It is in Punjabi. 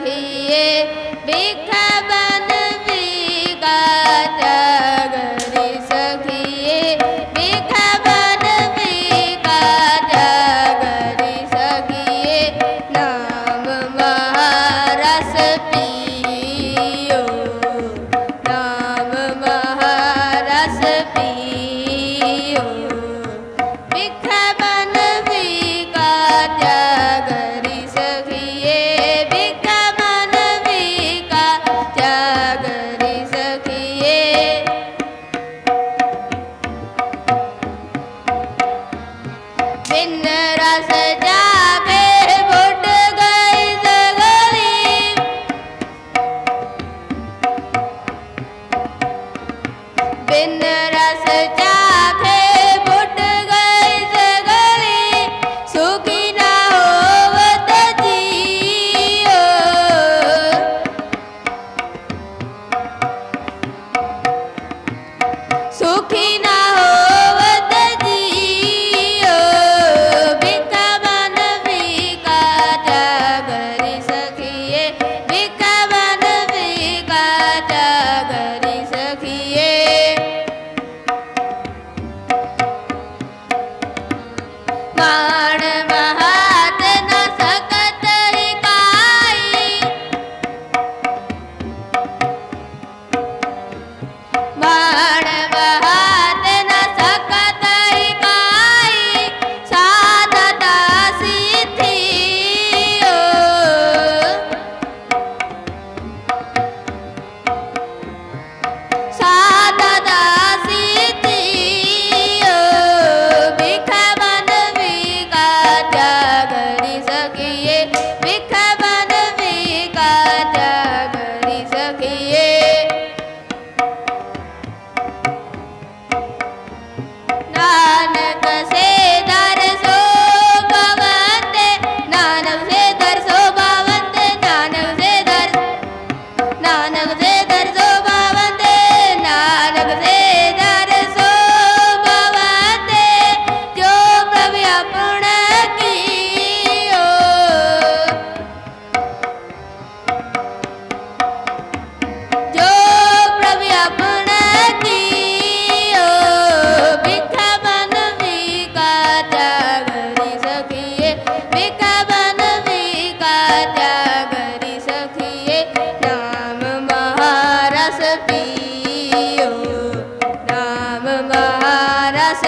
রাখিয়ে ਬਿਨ ਰਸ ਜਾਵੇ ਬੁੱਢ ਗਈ ਸਗਰੀ ਬਿਨ ਰਸ ਜਾਵੇ विख